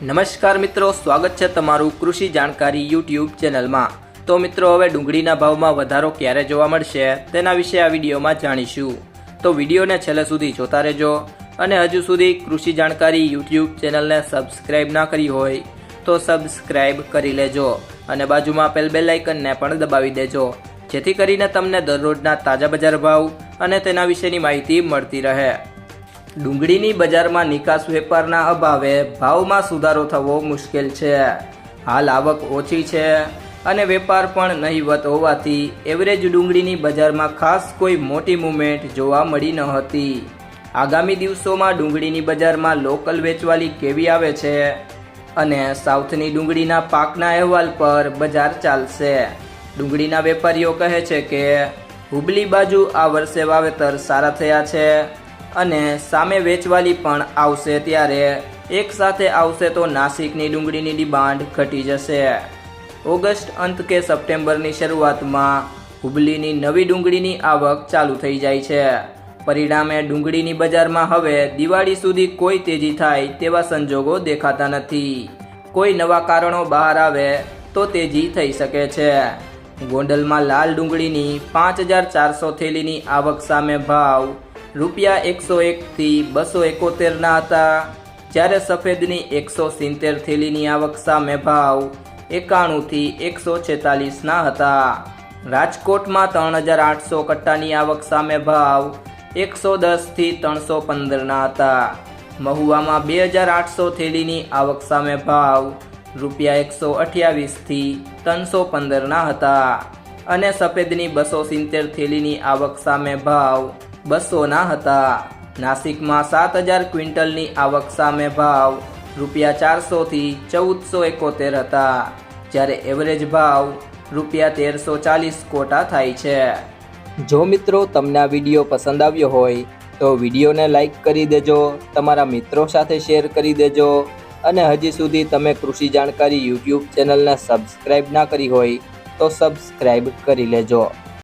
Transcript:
નમસ્કાર મિત્રો, સ્વાગત છે તમારું કૃષિ જાણકારી યુટ્યુબ ચેનલમાં. તો મિત્રો, હવે ડુંગળીના ભાવમાં વધારો ક્યારે જોવા મળશે તેના વિશે આ વિડીયોમાં જાણીશું. તો વિડીયોને છેલ્લે સુધી જોતા રહેજો અને હજુ સુધી કૃષિ જાણકારી યુટ્યુબ ચેનલને સબસ્ક્રાઇબ ના કરી હોય તો સબસ્ક્રાઇબ કરી લેજો અને બાજુમાં આપેલ બેલ આઇકનને પણ દબાવી દેજો, જેથી કરીને તમને દરરોજના તાજા બજાર ભાવ અને તેના વિશેની માહિતી મળતી રહે. ડુંગળીની બજારમાં નિકાસ વેપારના અભાવે ભાવમાં સુધારો થવો મુશ્કેલ છે. હાલ આવક ઓછી છે અને વેપાર પણ નહીવત હોવાથી એવરેજ ડુંગળીની બજારમાં ખાસ કોઈ મોટી મુવમેન્ટ જોવા મળી ન હતી. આગામી દિવસોમાં ડુંગળીની બજારમાં લોકલ વેચવાલી કેવી આવે છે અને સાઉથની ડુંગળીના પાકના અહેવાલ પર બજાર ચાલશે. ડુંગળીના વેપારીઓ કહે છે કે, હુબલી બાજુ આ વર્ષે વાવેતર સારા થયા છે. અને સામે વેચવાલી પણ આવશે ત્યારે એક સાથે આવશે તો નાસિકની ડુંગળીની ડિમાન્ડ ઘટી જશે. ઓગસ્ટ અંત કે સપ્ટેમ્બરની શરૂઆતમાં હુબલીની નવી ડુંગળીની આવક ચાલુ થઈ જાય છે. પરિણામે ડુંગળીની બજારમાં હવે દિવાળી સુધી કોઈ તેજી થાય તેવા સંજોગો દેખાતા નથી. કોઈ નવા કારણો બહાર આવે તો તેજી થઈ શકે છે. ગોંડલમાં લાલ ડુંગળીની પાંચ હજાર ચારસો થેલીની આવક સામે ભાવ રૂપિયા એકસો એકથી બસો એકોતેરના હતા. જ્યારે સફેદની એકસો સિત્તેર થેલીની આવક સામે ભાવ એકાણુંથી એકસો છેતાલીસના હતા. રાજકોટમાં ત્રણ હજાર આઠસો કટ્ટાની આવક સામે ભાવ એકસો દસથી ત્રણસો પંદરના હતા. મહુવામાં બે હજાર આઠસો થેલીની આવક સામે ભાવ રૂપિયા એકસો અઠ્યાવીસથી ત્રણસો પંદરના હતા. અને સફેદની બસો સિત્તેર થેલીની આવક સામે ભાવ બસોના હતા. નાસિકમાં સાત હજાર ક્વિન્ટલની આવક સામે ભાવ, રૂપિયા ચારસોથી ચૌદસો એકોતેર હતા. જ્યારે એવરેજ ભાવ રૂપિયા તેરસો ચાલીસ કોટા થાય છે. જો મિત્રો તમને આ વીડિયો પસંદ આવ્યો હોય, તો વિડીયોને લાઈક કરી દેજો, તમારા મિત્રો સાથે શેર કરી દેજો, અને હજી સુધી તમે કૃષિ જાણકારી યુટ્યુબ ચેનલને સબસ્ક્રાઈબ ના કરી હોય, તો સબસ્ક્રાઈબ કરી લેજો.